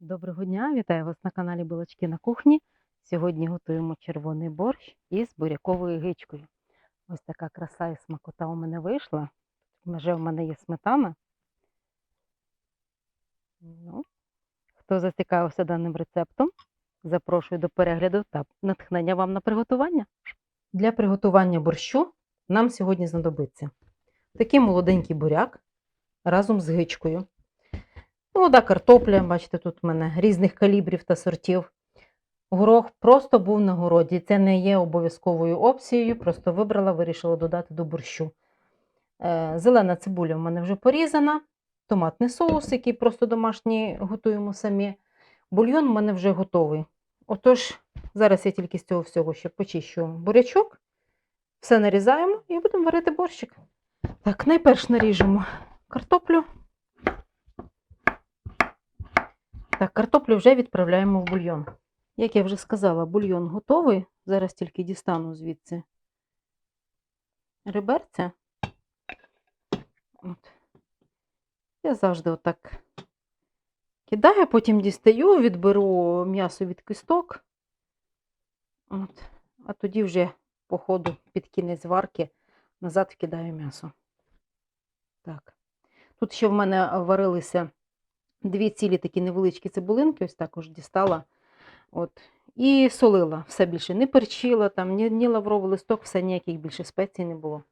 Доброго дня, вітаю вас на каналі Булочки на кухні. Сьогодні готуємо червоний борщ із буряковою гичкою. Ось така краса і смакота у мене вийшла. Вже в мене є сметана. Ну, хто зацікавився даним рецептом, запрошую до перегляду та натхнення вам на приготування. Для приготування борщу нам сьогодні знадобиться такий молоденький буряк разом з гичкою. Молода картопля, бачите, тут у мене різних калібрів та сортів. Горох просто був на городі. Це не є обов'язковою опцією, просто вибрала, вирішила додати до борщу. Е, Зелена цибуля в мене вже порізана, томатний соус, який просто домашній готуємо самі. Бульйон в мене вже готовий. Отож, зараз я тільки з цього всього ще почищу бурячок, все нарізаємо і будемо варити борщик. Так, найперш наріжемо картоплю. Так, картоплю вже відправляємо в бульйон. Як я вже сказала, бульйон готовий. Зараз тільки дістану звідси реберця. От. Я завжди отак кидаю, потім дістаю, відберу м'ясо від кісток. От. А тоді вже по ходу під кінець варки назад вкидаю м'ясо. Так. Тут ще в мене варилися дві цілі такі невеличкі цибулинки, ось також дістала. От. І солила. Все більше не перчила, там, ні, ні лавровий листок, все ніяких більше спецій не було.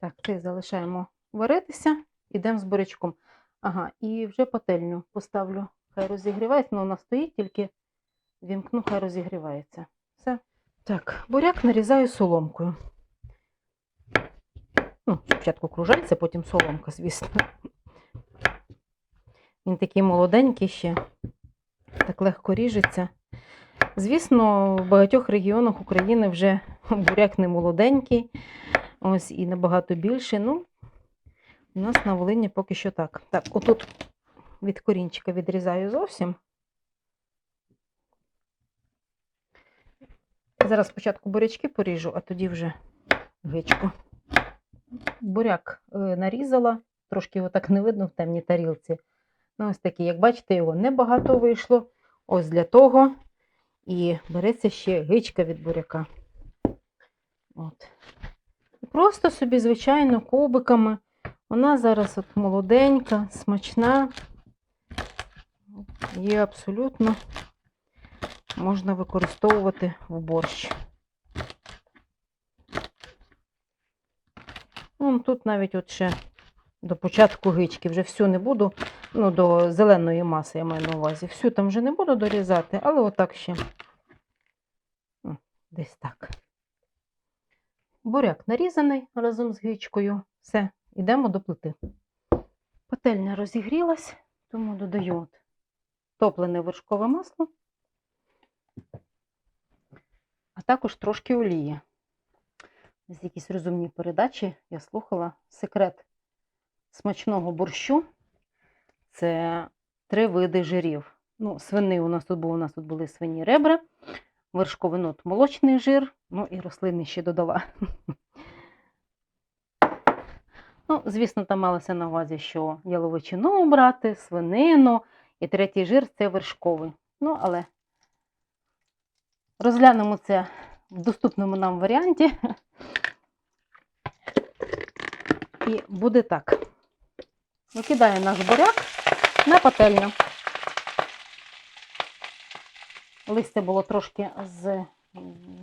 Так, це залишаємо варитися, ідемо з бурячком. Ага, і вже пательню поставлю. Хай розігрівається, ну вона стоїть, тільки вімкну, хай розігрівається. Все. Так, буряк нарізаю соломкою. Ну, спочатку кружальця, потім соломка, звісно. Він такий молоденький ще, так легко ріжеться. Звісно, в багатьох регіонах України вже буряк не молоденький, ось і набагато більше. Ну, у нас на Волині поки що так. Так, отут від корінчика відрізаю зовсім. Зараз спочатку бурячки поріжу, а тоді вже гичку. Буряк е, нарізала, трошки його так не видно в темній тарілці. Ну, ось такий, як бачите, його небагато вийшло. Ось для того. І береться ще гичка від буряка. От. Просто собі, звичайно, кубиками. Вона зараз от молоденька, смачна. Її абсолютно можна використовувати в борщ. Ну, тут навіть от ще до початку гички вже всю не буду, ну, до зеленої маси я маю на увазі. Всю там вже не буду дорізати, але отак ще. Десь так. Буряк нарізаний разом з гичкою. Все, йдемо до плити. Пательня розігрілась, тому додаю от топлене вершкове масло, а також трошки олії. З якісь розумні передачі я слухала секрет смачного борщу. Це три види жирів. Ну, свини у нас тут був, у нас тут були свині ребра, вершковий нот молочний жир, ну і рослинний ще додала. Ну, звісно, там малося на увазі, що яловичину брати, свинину, і третій жир це вершковий. Ну, але розглянемо це в доступному нам варіанті. І буде так. Викидаю наш буряк на пательню. Листя було трошки з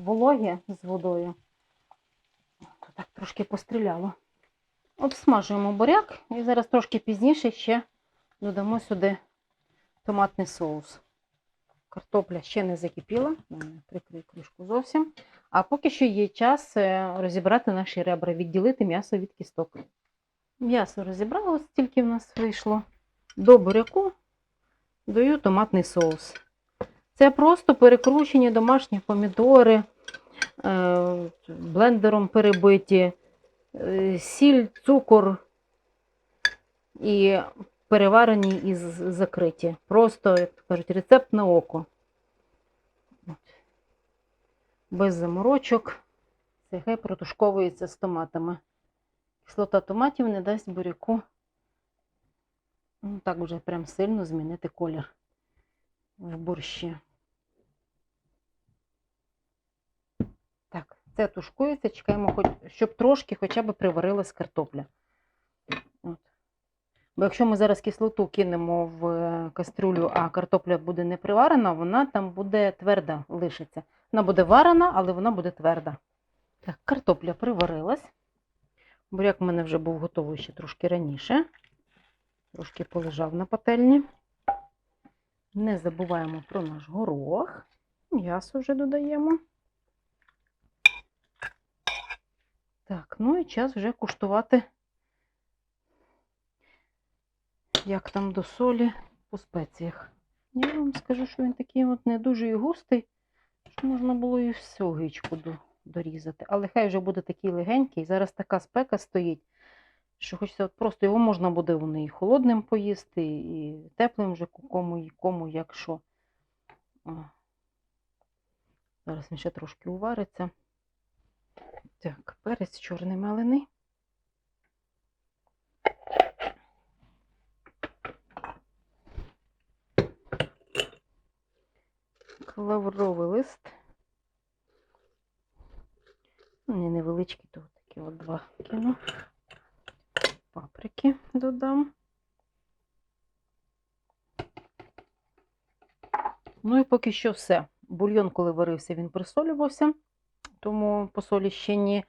вологі з водою. Так трошки постріляло. Обсмажуємо буряк і зараз трошки пізніше ще додамо сюди томатний соус. Картопля ще не закипіла, прикрию кришку зовсім. А поки що є час е, розібрати наші ребра, відділити м'ясо від кісток. М'ясо розібралось, тільки в нас вийшло. До буряку даю томатний соус. Це просто перекручені домашні помідори, е, блендером перебиті, е, сіль, цукор і переварені і закриті. Просто, як кажуть, рецепт на око. Без заморочок. Це хай протушковується з томатами. Кислота томатів не дасть буряку Ну, так вже прям сильно змінити колір в борщі. Так, це тушкується, чекаємо, хоч, щоб трошки хоча б приварилась картопля. От. Бо якщо ми зараз кислоту кинемо в е, кастрюлю, а картопля буде не приварена, вона там буде тверда лишиться. Вона буде варена, але вона буде тверда. Так, картопля приварилась. Буряк в мене вже був готовий ще трошки раніше. Трошки полежав на пательні. Не забуваємо про наш горох. М'ясо вже додаємо. Так, ну і час вже куштувати, як там до солі по спеціях. Я вам скажу, що він такий от не дуже і густий, що можна було і всю гичку дорізати. Але хай вже буде такий легенький. Зараз така спека стоїть, що хочеться просто його можна буде вони і холодним поїсти, і теплим вже кому, і кому, як що. О. Зараз він ще трошки увариться. Так, перець чорний мелений. Лавровий лист. Вони невеличкі, то такі от два кину. Паприки додам. Ну і поки що все. Бульйон, коли варився, він присолювався, тому по солі ще ні.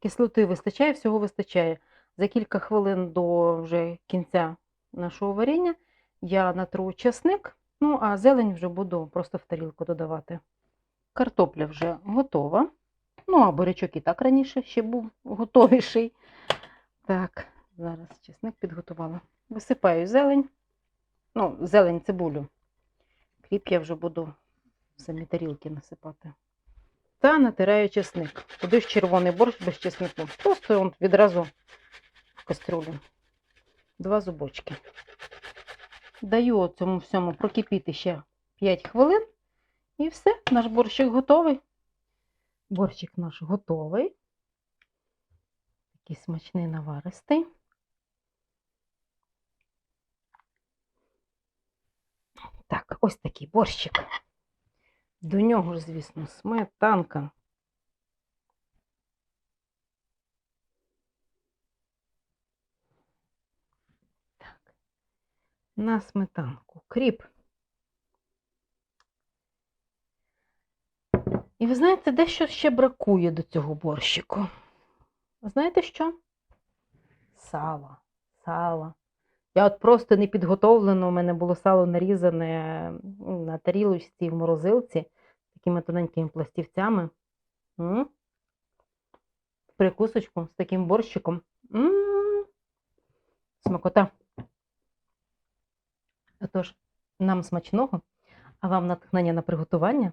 Кислоти вистачає, всього вистачає. За кілька хвилин до вже кінця нашого варіння я натру чесник, ну а зелень вже буду просто в тарілку додавати. Картопля вже готова. Ну, а бурячок і так раніше ще був готовіший. Так, зараз чесник підготувала. Висипаю зелень. Ну, зелень цибулю. Кріп я вже буду в самі тарілки насипати. Та натираю чесник. Куди ж червоний борщ без чеснику? Просто он відразу в кастрюлю. Два зубочки. Даю цьому всьому прокипіти ще 5 хвилин. І все, наш борщик готовий. Борщик наш готовий. Такий смачний наваристий. Так, ось такий борщик. До нього ж, звісно, сметанка. Так. На сметанку кріп. І ви знаєте, дещо ще бракує до цього борщику. Знаєте що? Сало. Сало. Я от просто не підготовлено, у мене було сало нарізане на тарілочці в морозилці такими тоненькими пластівцями. М? В Прикусочку з таким борщиком. М. Смакота. Отож, нам смачного, а вам натхнення на приготування.